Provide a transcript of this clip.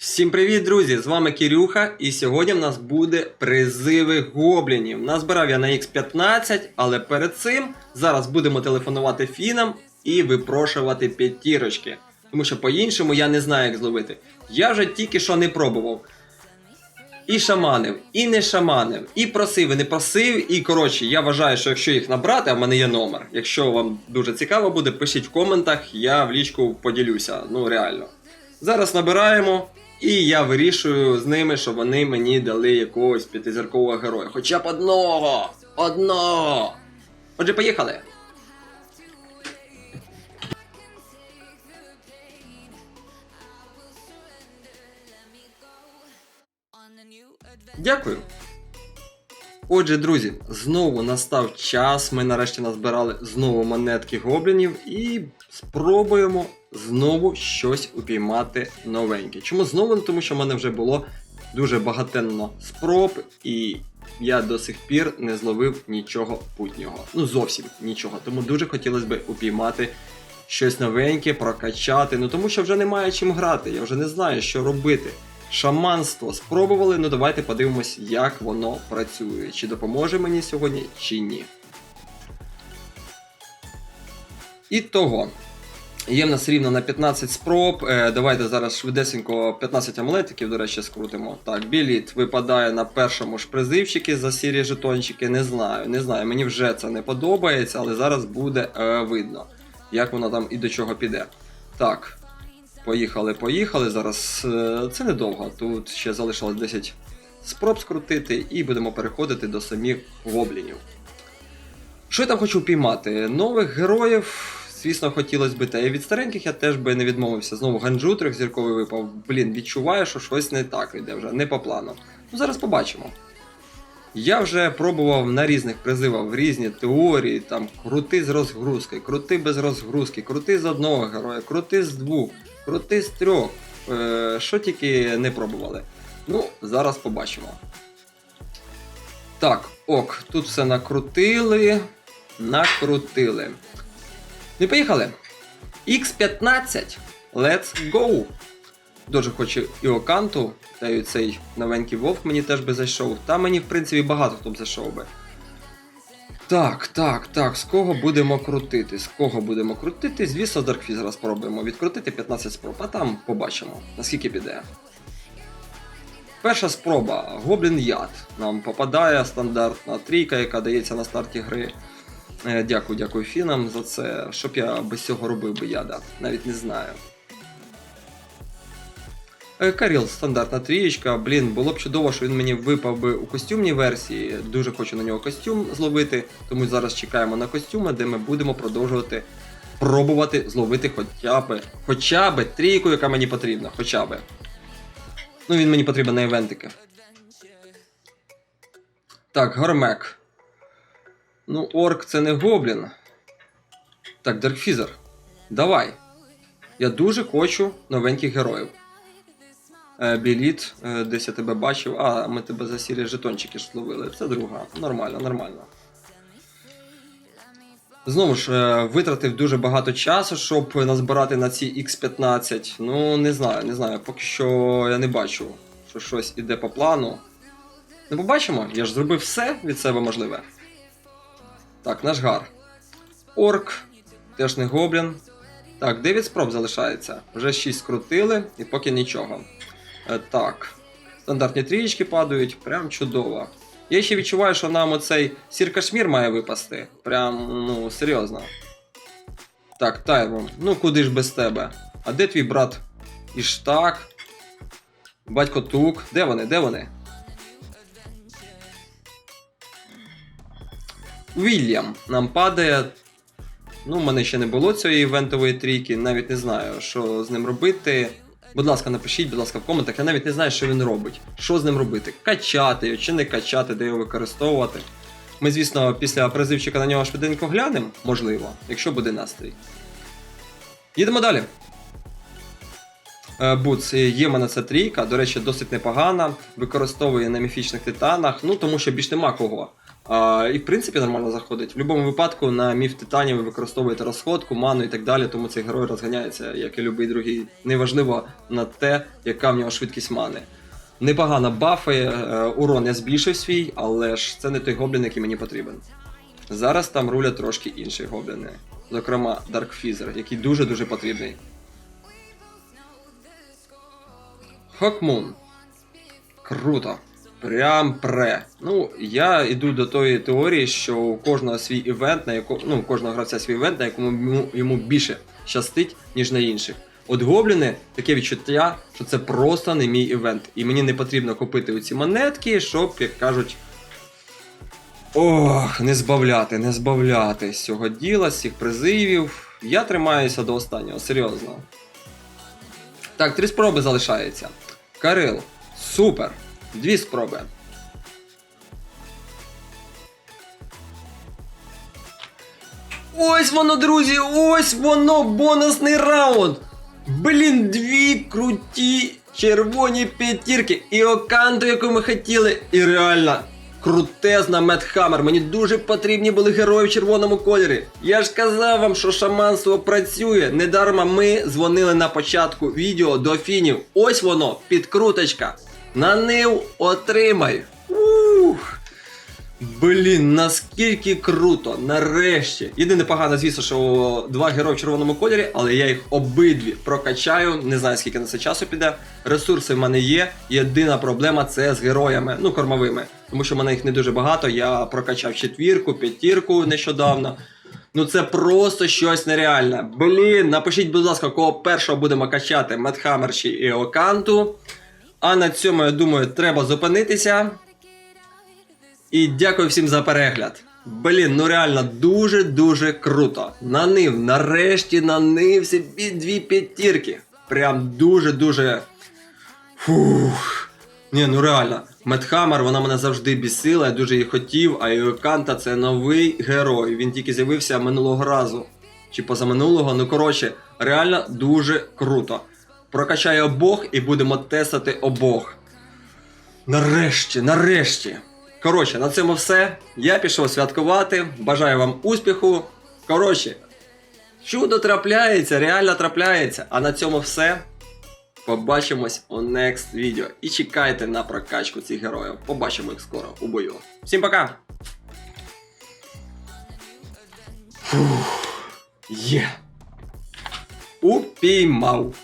Всім привіт, друзі! З вами Кирюха, і сьогодні в нас буде призиви гоблінів. Назбирав я на X15, але перед цим зараз будемо телефонувати фінам і випрошувати п'ятірочки. Тому що по-іншому я не знаю, як зловити. Я вже тільки що не пробував. І шаманив, і не шаманив, і просив, і не просив. І коротше, я вважаю, що якщо їх набрати, а в мене є номер. Якщо вам дуже цікаво буде, пишіть в коментах, я в лічку поділюся. Ну реально. Зараз набираємо, і я вирішую з ними, щоб вони мені дали якогось п'ятизіркового героя. Хоча б одного! Одного! Отже, поїхали! Дякую. Отже, друзі, знову настав час. Ми нарешті назбирали знову монетки гоблінів і спробуємо знову щось упіймати новеньке. Чому знову? Ну, Тому що в мене вже було дуже багатенно спроб, і я до сих пір не зловив нічого путнього. Ну зовсім нічого. Тому дуже хотілося б упіймати щось новеньке, прокачати. Ну тому що вже немає чим грати, я вже не знаю, що робити. Шаманство спробували, ну давайте подивимось, як воно працює. Чи допоможе мені сьогодні, чи ні. І того. Є в нас рівно на 15 спроб. Е, давайте зараз швидесенько 15 амулетиків, до речі, скрутимо. Так, біліт випадає на першому ж призивчики за сірі жетончики. Не знаю, не знаю. Мені вже це не подобається, але зараз буде е, видно, як воно там і до чого піде. Так. Поїхали, поїхали. Зараз е, це недовго. Тут ще залишилось 10 спроб скрутити, і будемо переходити до самих гоблінів. Що я там хочу піймати? Нових героїв, звісно, хотілося б. Та і від стареньких я теж би не відмовився. Знову ганджу трьохзірковий випав. Блін, відчуваю, що щось не так йде вже, не по плану. Ну зараз побачимо. Я вже пробував на різних призивах в різні теорії, там крути з розгрузки, крути без розгрузки, крути з одного героя, крути з двох, крути з трьох. Е, що тільки не пробували. Ну, зараз побачимо. Так, ок, тут все накрутили. Накрутили. Ну і поїхали. X15. Let's go! Дуже хочу і Оканту, та й цей новенький вовк мені теж би зайшов. Та мені, в принципі, багато хто б зайшов би. Так, так, так, з кого будемо крутити? З кого будемо крутити? Звісно, Даркфізера спробуємо відкрутити 15 спроб, а там побачимо, наскільки піде. Перша спроба Гоблін Яд. Нам попадає стандартна трійка, яка дається на старті гри. Е, Дякую, дякую фінам за це. Щоб я без цього робив би яда, навіть не знаю. Е, Каріл, стандартна трієчка. Блін, було б чудово, що він мені випав би у костюмній версії. Дуже хочу на нього костюм зловити, тому зараз чекаємо на костюми, де ми будемо продовжувати пробувати зловити хоча б, хоча б трійку, яка мені потрібна. Хоча б. Ну, він мені потрібен на івентики. Так, Гормек. Ну, орк це не гоблін. Так, Даркфізер. Давай. Я дуже хочу новеньких героїв. Е, Біліт, е, десь я тебе бачив. А, ми тебе за сірі жетончики ж зловили. Це друга. Нормально, нормально. Знову ж, е, витратив дуже багато часу, щоб назбирати на ці X15. Ну, не знаю, не знаю. Поки що я не бачу, що щось іде по плану. Не побачимо, я ж зробив все від себе можливе. Так, наш гар. Орк, теж не гоблін. Так, 9 спроб залишається. Вже 6 скрутили і поки нічого. Е, так. Стандартні трієчки падають, прям чудово. Я ще відчуваю, що нам оцей сіркашмір має випасти. Прям, ну, серйозно. Так, Тайрон, ну куди ж без тебе? А де твій брат Іштак? Батько Тук? Де вони? Де вони? Вільям нам падає. Ну, в мене ще не було цієї івентової трійки, навіть не знаю, що з ним робити. Будь ласка, напишіть, будь ласка, в коментах. Я навіть не знаю, що він робить. Що з ним робити? Качати його чи не качати, де його використовувати. Ми, звісно, після призивчика на нього швиденько глянемо, можливо, якщо буде настрій. Їдемо далі. Е, Буц, є в мене ця трійка, до речі, досить непогана. Використовує на міфічних титанах, ну тому що більш нема кого. І в принципі нормально заходить. В будь-якому випадку на міф Титанів ви використовуєте розходку, ману і так далі, тому цей герой розганяється, як і будь-який другий. Неважливо на те, яка в нього швидкість мани. Непогано бафи, е, урон я збільшив свій, але ж це не той гоблін, який мені потрібен. Зараз там рулять трошки інші гобліни. Зокрема, Dark Feather, який дуже-дуже потрібний. Хокмун. Круто. Прям пре. Ну, я йду до тої теорії, що у кожного свій івент, на яко... ну, кожного гравця свій івент, на якому йому більше щастить, ніж на інших. От гобліни таке відчуття, що це просто не мій івент. І мені не потрібно купити оці монетки, щоб, як кажуть. Ох, не збавляти, не збавляти з цього діла, з цих призивів. Я тримаюся до останнього, серйозно. Так, три спроби залишається. Карил, супер. Дві спроби. Ось воно, друзі, ось воно, бонусний раунд. Блін, дві круті червоні п'ятірки. І оканту, яку ми хотіли. І реально, крутезна Медхаммер. Мені дуже потрібні були герої в червоному кольорі. Я ж казав вам, що шаманство працює. Недарма ми дзвонили на початку відео до фінів. Ось воно, підкруточка. На нив отримай. Ух. Блін, наскільки круто, нарешті. Єдине погано, звісно, що два герої в червоному кольорі, але я їх обидві прокачаю. Не знаю, скільки на це часу піде. Ресурси в мене є. Єдина проблема це з героями, ну кормовими. Тому що в мене їх не дуже багато. Я прокачав четвірку, п'ятірку нещодавно. Ну це просто щось нереальне. Блін, напишіть, будь ласка, кого першого будемо качати Медхаммер чи Еоканту. А на цьому, я думаю, треба зупинитися. І дякую всім за перегляд. Блін, ну реально дуже-дуже круто. Нанив, нарешті нанив собі дві п'ятірки. Прям дуже-дуже. Фух. Ні, ну реально. Медхаммер, вона мене завжди бісила, я дуже її хотів, а Йоканта це новий герой. Він тільки з'явився минулого разу. Чи позаминулого, ну коротше, реально дуже круто. Прокачаю обох і будемо тестити обох. Нарешті, нарешті. Коротше, на цьому все. Я пішов святкувати. Бажаю вам успіху. Коротше, чудо трапляється, реально трапляється. А на цьому все. Побачимось у next відео. І чекайте на прокачку цих героїв. Побачимо їх скоро у бою. Всім пока! Фух. Є. Упіймав.